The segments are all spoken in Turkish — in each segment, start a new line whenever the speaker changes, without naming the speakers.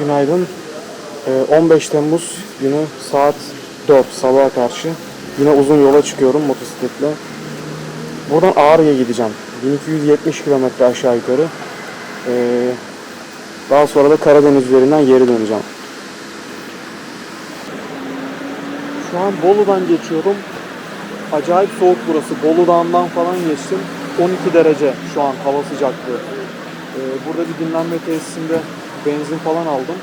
Günaydın. Ee, 15 Temmuz günü saat 4 sabaha karşı. Yine uzun yola çıkıyorum motosikletle. Buradan Ağrı'ya gideceğim. 1270 kilometre aşağı yukarı. Ee, daha sonra da Karadeniz üzerinden geri döneceğim. Şu an Bolu'dan geçiyorum. Acayip soğuk burası. Bolu Dağı'ndan falan geçtim. 12 derece şu an hava sıcaklığı. Ee, burada bir dinlenme tesisinde benzin falan aldım.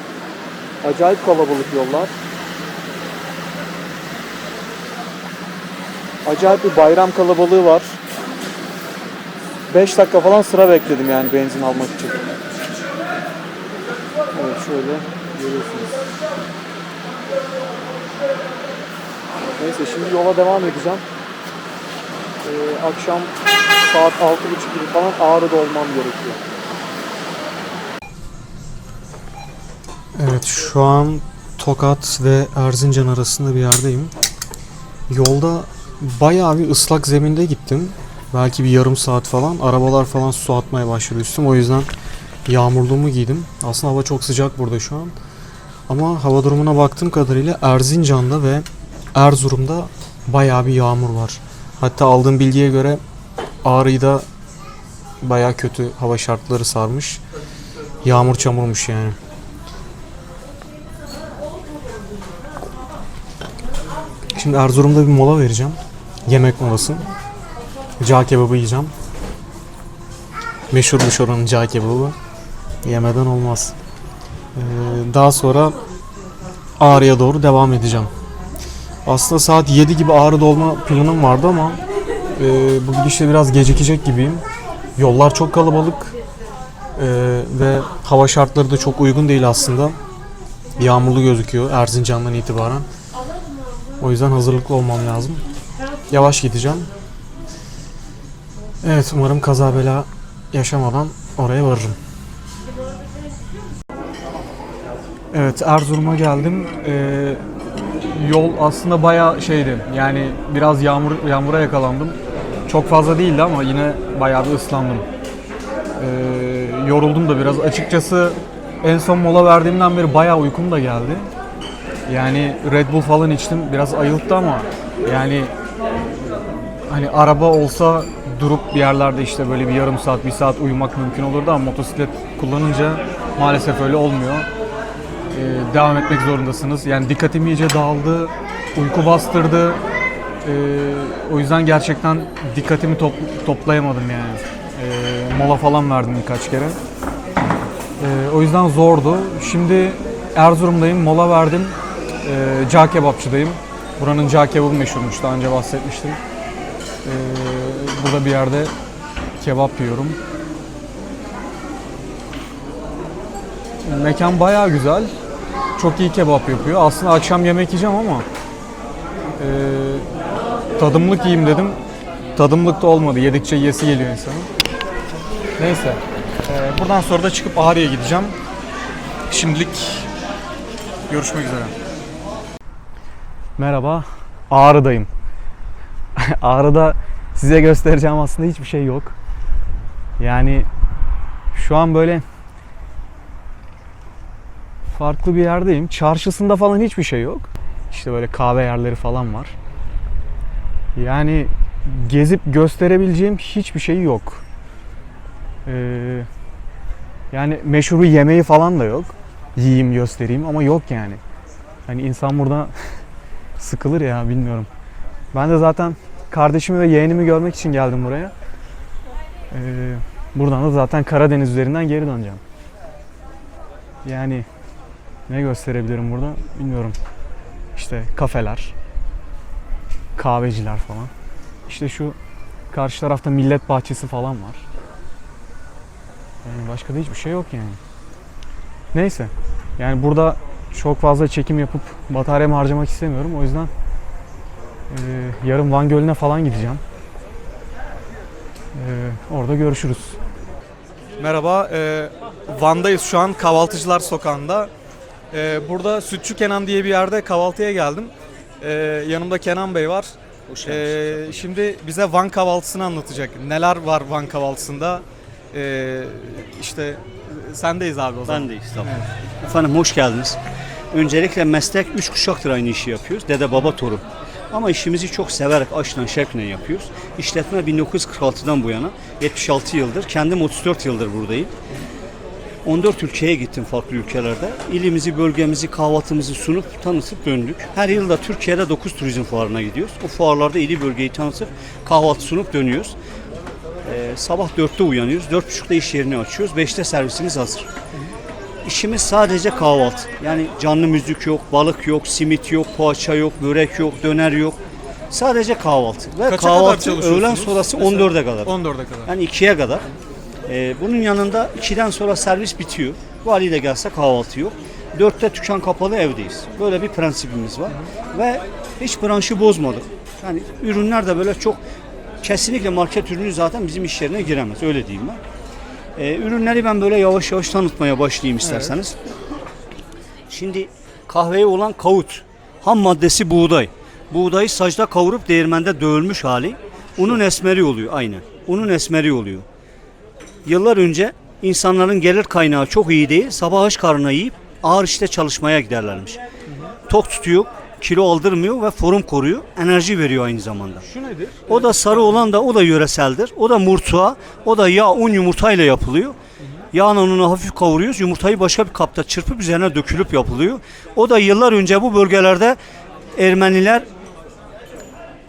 Acayip kalabalık yollar. Acayip bir bayram kalabalığı var. 5 dakika falan sıra bekledim yani benzin almak için. Evet şöyle görüyorsunuz. Neyse şimdi yola devam edeceğim. Ee, akşam saat 6.30 gibi falan Ağrı'da olmam gerekiyor. Evet şu an Tokat ve Erzincan arasında bir yerdeyim. Yolda bayağı bir ıslak zeminde gittim. Belki bir yarım saat falan. Arabalar falan su atmaya başladı üstüm. O yüzden yağmurluğumu giydim. Aslında hava çok sıcak burada şu an. Ama hava durumuna baktığım kadarıyla Erzincan'da ve Erzurum'da bayağı bir yağmur var. Hatta aldığım bilgiye göre Ağrı'da bayağı kötü hava şartları sarmış. Yağmur çamurmuş yani. Şimdi Erzurum'da bir mola vereceğim. Yemek molası. Cağ kebabı yiyeceğim. Meşhurmuş oranın cağ kebabı. Yemeden olmaz. Ee, daha sonra Ağrı'ya doğru devam edeceğim. Aslında saat 7 gibi Ağrı'da olma planım vardı ama e, bu gidişle biraz gecikecek gibiyim. Yollar çok kalabalık e, ve hava şartları da çok uygun değil aslında. Yağmurlu gözüküyor Erzincan'dan itibaren. O yüzden hazırlıklı olmam lazım. Yavaş gideceğim. Evet umarım kaza bela yaşamadan oraya varırım. Evet Erzurum'a geldim. Ee, yol aslında bayağı şeydi. Yani biraz yağmur yağmura yakalandım. Çok fazla değildi ama yine bayağı bir ıslandım. Ee, yoruldum da biraz. Açıkçası en son mola verdiğimden beri bayağı uykum da geldi. Yani Red Bull falan içtim. Biraz ayılttı ama yani hani araba olsa durup bir yerlerde işte böyle bir yarım saat, bir saat uyumak mümkün olurdu ama motosiklet kullanınca maalesef öyle olmuyor. Ee, devam etmek zorundasınız. Yani dikkatim iyice dağıldı, uyku bastırdı. Ee, o yüzden gerçekten dikkatimi top- toplayamadım yani. Ee, mola falan verdim birkaç kere. Ee, o yüzden zordu. Şimdi Erzurum'dayım, mola verdim. Ee, cağ kebapçıdayım. Buranın cağ kebabı meşhurmuş, daha önce bahsetmiştim. Ee, burada bir yerde kebap yiyorum. Mekan bayağı güzel. Çok iyi kebap yapıyor. Aslında akşam yemek yiyeceğim ama e, tadımlık yiyeyim dedim. Tadımlık da olmadı. Yedikçe yesi geliyor insanın. Neyse. Ee, buradan sonra da çıkıp Ağrı'ya gideceğim. Şimdilik görüşmek üzere. Merhaba. Ağrı'dayım. Ağrı'da size göstereceğim aslında hiçbir şey yok. Yani şu an böyle farklı bir yerdeyim. Çarşısında falan hiçbir şey yok. İşte böyle kahve yerleri falan var. Yani gezip gösterebileceğim hiçbir şey yok. Ee, yani meşhur yemeği falan da yok. Yiyeyim göstereyim ama yok yani. Hani insan burada sıkılır ya bilmiyorum. Ben de zaten kardeşimi ve yeğenimi görmek için geldim buraya. Ee, buradan da zaten Karadeniz üzerinden geri döneceğim. Yani ne gösterebilirim burada bilmiyorum. İşte kafeler, kahveciler falan. İşte şu karşı tarafta millet bahçesi falan var. Yani başka da hiçbir şey yok yani. Neyse. Yani burada çok fazla çekim yapıp bataryamı harcamak istemiyorum. O yüzden e, yarın Van Gölü'ne falan gideceğim. E, orada görüşürüz. Merhaba, e, Van'dayız şu an Kahvaltıcılar Sokağı'nda. E, burada Sütçü Kenan diye bir yerde kahvaltıya geldim. E, yanımda Kenan Bey var. E, şimdi bize Van kahvaltısını anlatacak. Neler var Van kahvaltısında? E, işte sendeyiz abi o zaman.
Ben de İstanbul. Efendim hoş geldiniz. Öncelikle meslek üç kuşaktır aynı işi yapıyoruz. Dede baba torun. Ama işimizi çok severek, aşkla, şevkle yapıyoruz. İşletme 1946'dan bu yana 76 yıldır. Kendim 34 yıldır buradayım. 14 ülkeye gittim farklı ülkelerde. İlimizi, bölgemizi, kahvaltımızı sunup tanıtıp döndük. Her yıl da Türkiye'de 9 turizm fuarına gidiyoruz. O fuarlarda ili bölgeyi tanıtıp kahvaltı sunup dönüyoruz. Ee, sabah 4'te uyanıyoruz. 4.30'da iş yerini açıyoruz. 5'te servisimiz hazır. İşimiz sadece kahvaltı. Yani canlı müzik yok, balık yok, simit yok, poğaça yok, börek yok, döner yok. Sadece kahvaltı. Ve
Kaça kadar
kahvaltı
çalışıyorsunuz?
öğlen sonrası
Mesela?
14'e kadar.
14'e kadar.
Yani 2'ye kadar. Ee, bunun yanında 2'den sonra servis bitiyor. Vali de gelse kahvaltı yok. 4'te dükkan kapalı evdeyiz. Böyle bir prensibimiz var. Ve hiç branşı bozmadık. Yani ürünler de böyle çok kesinlikle market ürünü zaten bizim iş yerine giremez. Öyle diyeyim ben. Ee, ürünleri ben böyle yavaş yavaş tanıtmaya başlayayım isterseniz. Şimdi kahveye olan kavut. Ham maddesi buğday. Buğdayı sacda kavurup değirmende dövülmüş hali. Unun esmeri oluyor aynen. Unun esmeri oluyor. Yıllar önce insanların gelir kaynağı çok iyi değil. Sabah aç karnına yiyip ağır işte çalışmaya giderlermiş. Tok tutuyor, kilo aldırmıyor ve form koruyor. Enerji veriyor aynı zamanda.
Şu nedir?
O da sarı olan da o da yöreseldir. O da murtuğa. O da yağ, un, yumurtayla yapılıyor. Yağın ununu hafif kavuruyoruz. Yumurtayı başka bir kapta çırpıp üzerine dökülüp yapılıyor. O da yıllar önce bu bölgelerde Ermeniler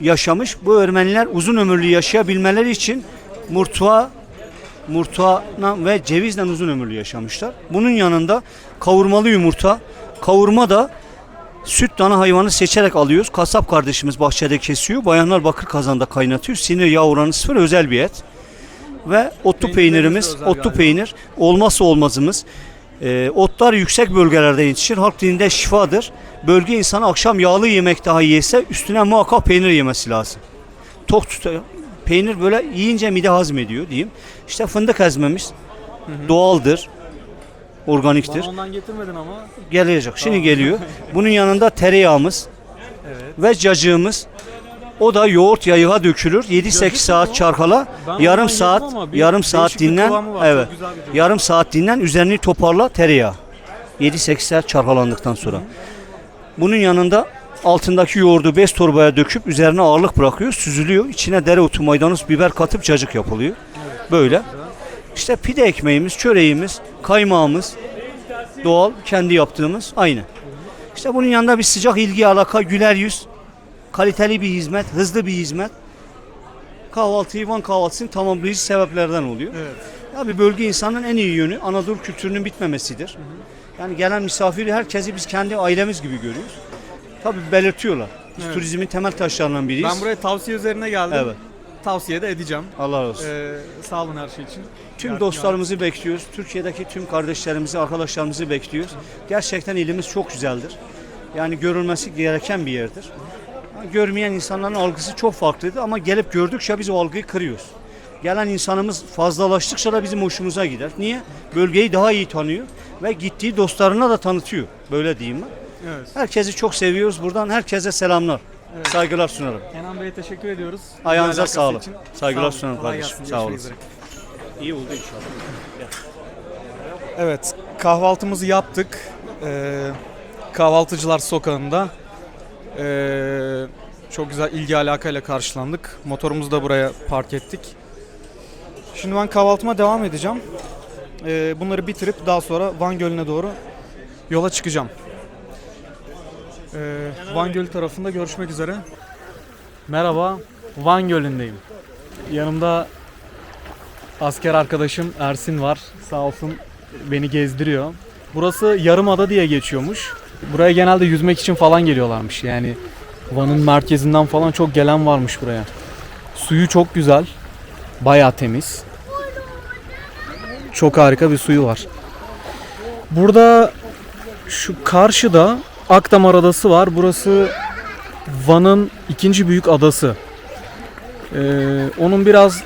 yaşamış. Bu Ermeniler uzun ömürlü yaşayabilmeleri için murtuğa murtuağla ve cevizle uzun ömürlü yaşamışlar. Bunun yanında kavurmalı yumurta, kavurma da süt dana hayvanı seçerek alıyoruz. Kasap kardeşimiz bahçede kesiyor. Bayanlar bakır kazanda kaynatıyor. Sinir yağ oranı sıfır özel bir et. Ve otlu peynirimiz, otlu peynir olmazsa olmazımız. Ee, otlar yüksek bölgelerde yetişir. Halk dilinde şifadır. Bölge insanı akşam yağlı yemek daha yese üstüne muhakkak peynir yemesi lazım. Tok tutuyor. Peynir böyle yiyince mide hazmediyor diyeyim. İşte fındık ezmemiz doğaldır. Organiktir.
Bana ondan getirmedin ama.
Gelecek. Şimdi geliyor. Bunun yanında tereyağımız
Evet.
ve cacığımız. O da yoğurt yayığa dökülür. 7-8
Cacık
saat
mı o?
çalkala.
Ben
yarım saat
yedim ama bir
yarım saat
bir
dinlen.
kıvamı var. Çok
Evet.
güzel bir cacık.
Yarım saat dinlen. Üzerini toparla tereyağı. 7-8 saat çarpalandıktan sonra. Bunun yanında altındaki yoğurdu bez torbaya döküp üzerine ağırlık bırakıyor. Süzülüyor. İçine dereotu, maydanoz, biber katıp cacık yapılıyor. Böyle. İşte pide ekmeğimiz, çöreğimiz, kaymağımız doğal, kendi yaptığımız aynı. İşte bunun yanında bir sıcak ilgi, alaka, güler yüz, kaliteli bir hizmet, hızlı bir hizmet. Kahvaltıyı, Van kahvaltısının tamamlayıcı sebeplerden oluyor.
Evet.
Ya bir bölge insanın en iyi yönü Anadolu kültürünün bitmemesidir. Yani gelen misafiri herkesi biz kendi ailemiz gibi görüyoruz. Tabii belirtiyorlar. Biz
Evet.
turizmin temel taşlarından biriyiz.
Ben buraya tavsiye üzerine geldim.
Evet.
Tavsiye de edeceğim.
Allah razı olsun.
Ee, sağ olun her şey için.
Tüm
Yar-
dostlarımızı bekliyoruz. Türkiye'deki tüm kardeşlerimizi, arkadaşlarımızı bekliyoruz. Gerçekten ilimiz çok güzeldir. Yani görülmesi gereken bir yerdir. Görmeyen insanların algısı çok farklıydı ama gelip gördükçe biz o algıyı kırıyoruz. Gelen insanımız fazlalaştıkça da bizim hoşumuza gider. Niye? Bölgeyi daha iyi tanıyor ve gittiği dostlarına da tanıtıyor. Böyle diyeyim ben.
Evet.
Herkesi çok seviyoruz. Buradan herkese selamlar.
Evet.
Saygılar sunarım.
Kenan Bey'e teşekkür ediyoruz.
Ayağınıza sağlık. Saygılar
Sağ olun.
sunarım kardeşim. Sağ
üzere.
İyi oldu inşallah.
Evet, kahvaltımızı yaptık. Ee, kahvaltıcılar sokağında. Ee, çok güzel ilgi alakayla karşılandık. Motorumuzu da buraya park ettik. Şimdi ben kahvaltıma devam edeceğim. Ee, bunları bitirip daha sonra Van Gölü'ne doğru yola çıkacağım. Ee, Van Gölü tarafında görüşmek üzere. Merhaba, Van Gölü'ndeyim. Yanımda asker arkadaşım Ersin var. Sağ olsun beni gezdiriyor. Burası Yarımada diye geçiyormuş. Buraya genelde yüzmek için falan geliyorlarmış. Yani Van'ın merkezinden falan çok gelen varmış buraya. Suyu çok güzel. Bayağı temiz. Çok harika bir suyu var. Burada şu karşıda Akdamar Adası var. Burası Van'ın ikinci büyük adası. Ee, onun biraz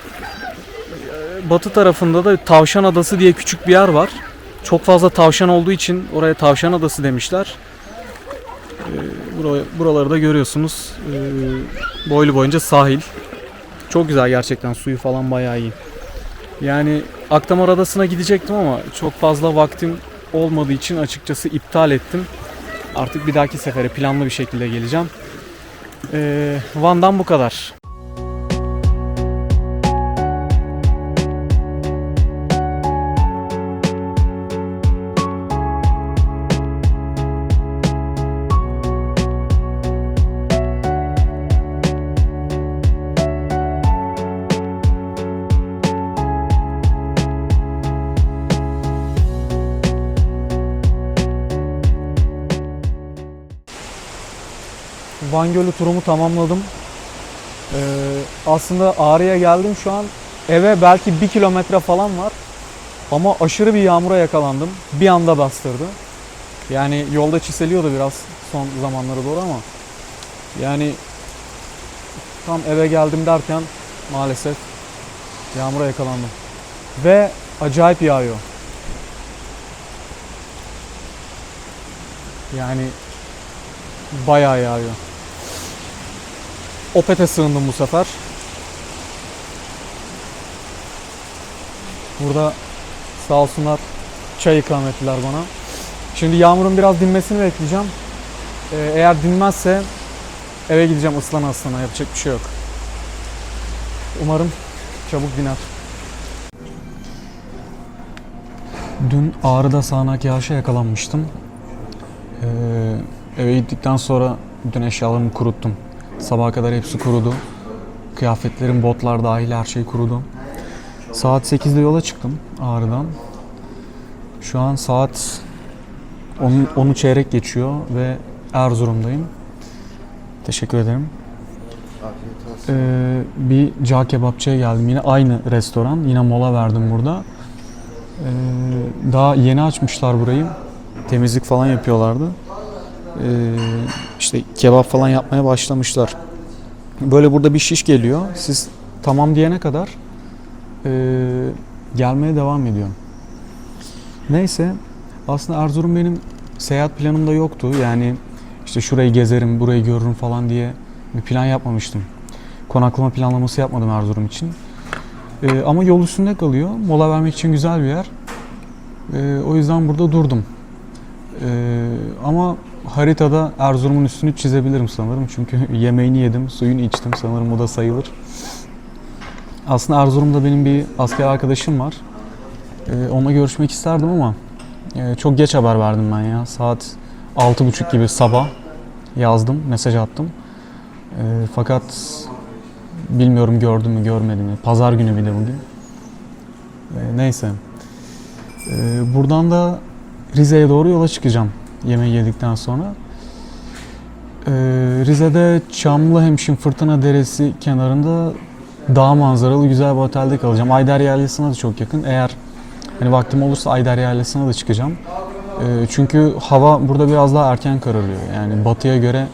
batı tarafında da Tavşan Adası diye küçük bir yer var. Çok fazla tavşan olduğu için oraya Tavşan Adası demişler. Ee, buraları da görüyorsunuz. Ee, boylu boyunca sahil. Çok güzel gerçekten suyu falan bayağı iyi. Yani Akdamar Adası'na gidecektim ama çok fazla vaktim olmadığı için açıkçası iptal ettim. Artık bir dahaki sefere planlı bir şekilde geleceğim. Ee, Van'dan bu kadar. Van Gölü turumu tamamladım. Ee, aslında Ağrı'ya geldim şu an. Eve belki bir kilometre falan var. Ama aşırı bir yağmura yakalandım. Bir anda bastırdı. Yani yolda çiseliyordu biraz son zamanlara doğru ama yani tam eve geldim derken maalesef yağmura yakalandım. Ve acayip yağıyor. Yani bayağı yağıyor. Opet'e sığındım bu sefer. Burada sağ olsunlar çay ikram ettiler bana. Şimdi yağmurun biraz dinmesini bekleyeceğim. Ee, eğer dinmezse eve gideceğim ıslana ıslana yapacak bir şey yok. Umarım çabuk diner. Dün Ağrı'da sağanak yağışa yakalanmıştım. Ee, eve gittikten sonra bütün eşyalarımı kuruttum. Sabaha kadar hepsi kurudu. Kıyafetlerim, botlar dahil her şey kurudu. Saat 8'de yola çıktım Ağrı'dan. Şu an saat 10, 10'u çeyrek geçiyor ve Erzurum'dayım. Teşekkür ederim. Ee, bir cağ kebapçıya geldim. Yine aynı restoran. Yine mola verdim burada. Ee, daha yeni açmışlar burayı. Temizlik falan yapıyorlardı. Ee, işte kebap falan yapmaya başlamışlar. Böyle burada bir şiş geliyor. Siz tamam diyene kadar ee, gelmeye devam ediyor. Neyse aslında Erzurum benim seyahat planımda yoktu. Yani işte şurayı gezerim, burayı görürüm falan diye bir plan yapmamıştım. Konaklama planlaması yapmadım Erzurum için. Ee, ama yol üstünde kalıyor. Mola vermek için güzel bir yer. Ee, o yüzden burada durdum. Ee, ama haritada Erzurum'un üstünü çizebilirim sanırım. Çünkü yemeğini yedim, suyunu içtim. Sanırım o da sayılır. Aslında Erzurum'da benim bir asker arkadaşım var. Ee, onunla görüşmek isterdim ama e, çok geç haber verdim ben ya. Saat 6.30 gibi sabah yazdım, mesaj attım. Ee, fakat bilmiyorum gördü mü görmedi mi. Pazar günü bir de bugün. Ee, neyse. Ee, buradan da Rize'ye doğru yola çıkacağım yemeği yedikten sonra. Ee, Rize'de Çamlıhemşin Fırtına Deresi kenarında dağ manzaralı güzel bir otelde kalacağım. Ayder Yaylası'na da çok yakın. Eğer hani vaktim olursa Ayder Yaylası'na da çıkacağım. Ee, çünkü hava burada biraz daha erken kararıyor. Yani batıya göre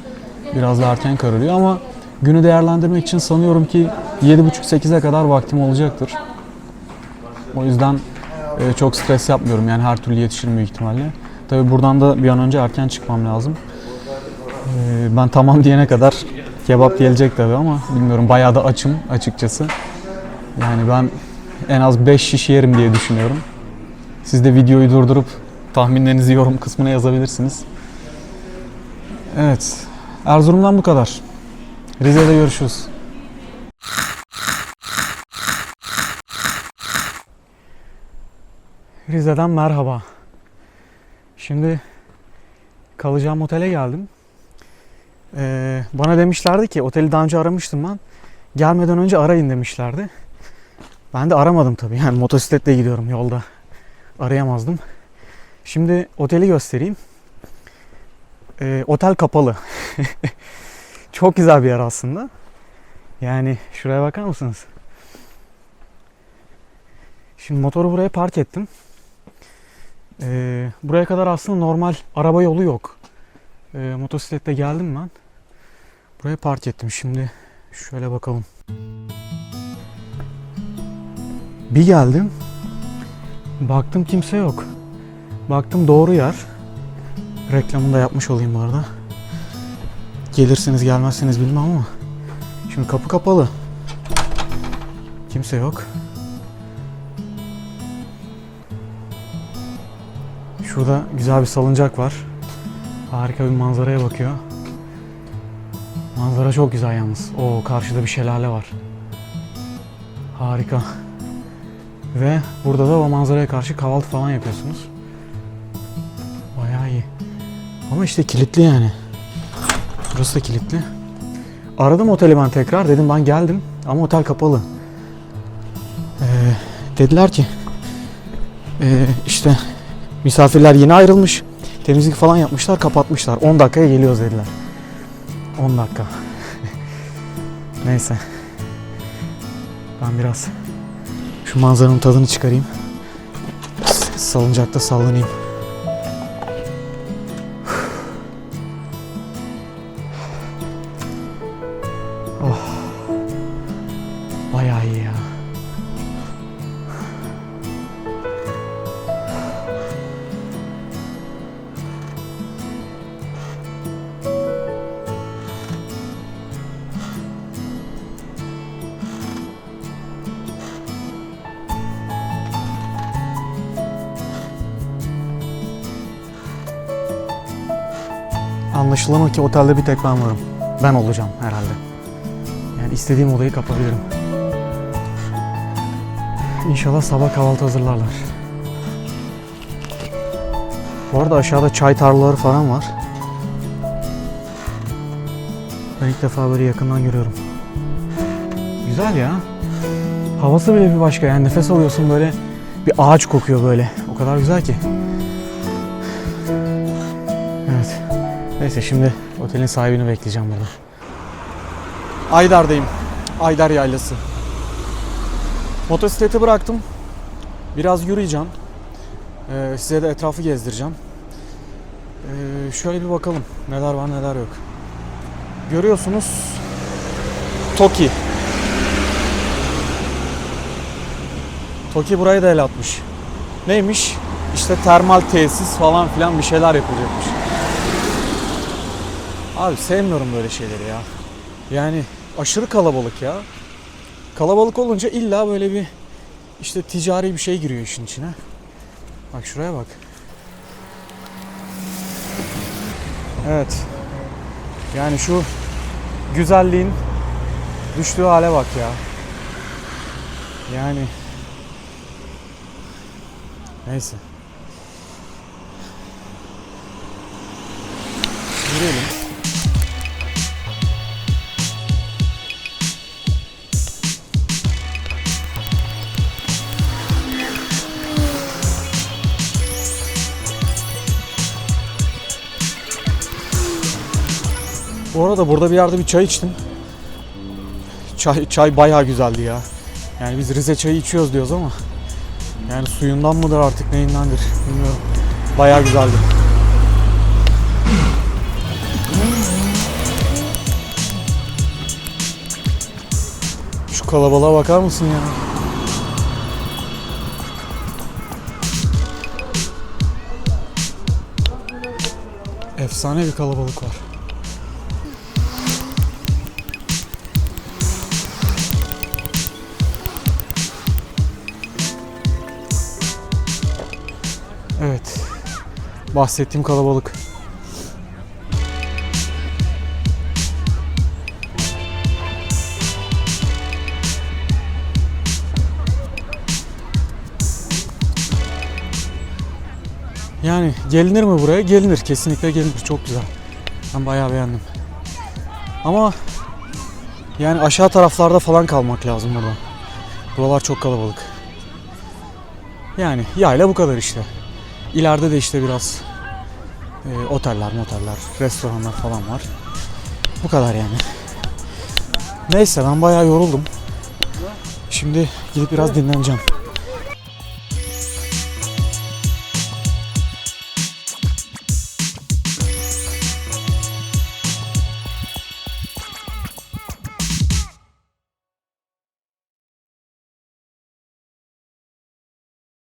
biraz daha erken kararıyor ama günü değerlendirmek için sanıyorum ki 7.30-8'e kadar vaktim olacaktır. O yüzden e, çok stres yapmıyorum. Yani her türlü yetişirim büyük ihtimalle. Tabi buradan da bir an önce erken çıkmam lazım. Ee, ben tamam diyene kadar kebap gelecek tabi ama bilmiyorum bayağı da açım açıkçası. Yani ben en az 5 şiş yerim diye düşünüyorum. Siz de videoyu durdurup tahminlerinizi yorum kısmına yazabilirsiniz. Evet. Erzurum'dan bu kadar. Rize'de görüşürüz. Rize'den merhaba. Şimdi kalacağım otele geldim. Ee, bana demişlerdi ki oteli daha önce aramıştım ben. Gelmeden önce arayın demişlerdi. Ben de aramadım tabii. Yani motosikletle gidiyorum yolda. Arayamazdım. Şimdi oteli göstereyim. Ee, otel kapalı. Çok güzel bir yer aslında. Yani şuraya bakar mısınız? Şimdi motoru buraya park ettim. Ee, buraya kadar aslında normal araba yolu yok. Ee, motosikletle geldim ben. Buraya park ettim. Şimdi şöyle bakalım. Bir geldim. Baktım kimse yok. Baktım doğru yer. Reklamını da yapmış olayım bu arada. Gelirsiniz gelmezseniz bilmem ama. Şimdi kapı kapalı. Kimse yok. Şurada güzel bir salıncak var. Harika bir manzaraya bakıyor. Manzara çok güzel yalnız. O karşıda bir şelale var. Harika. Ve burada da o manzaraya karşı kahvaltı falan yapıyorsunuz. Bayağı iyi. Ama işte kilitli yani. Burası da kilitli. Aradım oteli ben tekrar. Dedim ben geldim ama otel kapalı. Ee, dediler ki ee, işte misafirler yeni ayrılmış. Temizlik falan yapmışlar, kapatmışlar. 10 dakikaya geliyoruz dediler. 10 dakika. Neyse. Ben biraz şu manzaranın tadını çıkarayım. Salıncakta sallanayım. Anlaşılan o ki otelde bir tek ben varım. Ben olacağım herhalde. Yani istediğim odayı kapabilirim. İnşallah sabah kahvaltı hazırlarlar. Bu arada aşağıda çay tarlaları falan var. Ben ilk defa böyle yakından görüyorum. Güzel ya. Havası bile bir başka yani nefes alıyorsun böyle bir ağaç kokuyor böyle. O kadar güzel ki. Neyse şimdi otelin sahibini bekleyeceğim burada. Aydar'dayım. Aydar Yaylası. Motosikleti bıraktım. Biraz yürüyeceğim. Ee, size de etrafı gezdireceğim. Ee, şöyle bir bakalım neler var neler yok. Görüyorsunuz Toki. Toki burayı da el atmış. Neymiş? İşte termal tesis falan filan bir şeyler yapılacakmış. Abi sevmiyorum böyle şeyleri ya. Yani aşırı kalabalık ya. Kalabalık olunca illa böyle bir işte ticari bir şey giriyor işin içine. Bak şuraya bak. Evet. Yani şu güzelliğin düştüğü hale bak ya. Yani neyse. Yürüyelim. Bu arada burada bir yerde bir çay içtim. Çay, çay bayağı güzeldi ya. Yani biz Rize çayı içiyoruz diyoruz ama yani suyundan mıdır artık neyindendir bilmiyorum. Bayağı güzeldi. Şu kalabalığa bakar mısın ya? Efsane bir kalabalık var. Bahsettiğim kalabalık. Yani gelinir mi buraya? Gelinir. Kesinlikle gelinir. Çok güzel. Ben bayağı beğendim. Ama yani aşağı taraflarda falan kalmak lazım burada. Buralar çok kalabalık. Yani yayla bu kadar işte. İleride de işte biraz e, oteller, moteller, restoranlar falan var. Bu kadar yani. Neyse ben bayağı yoruldum. Şimdi gidip biraz dinleneceğim.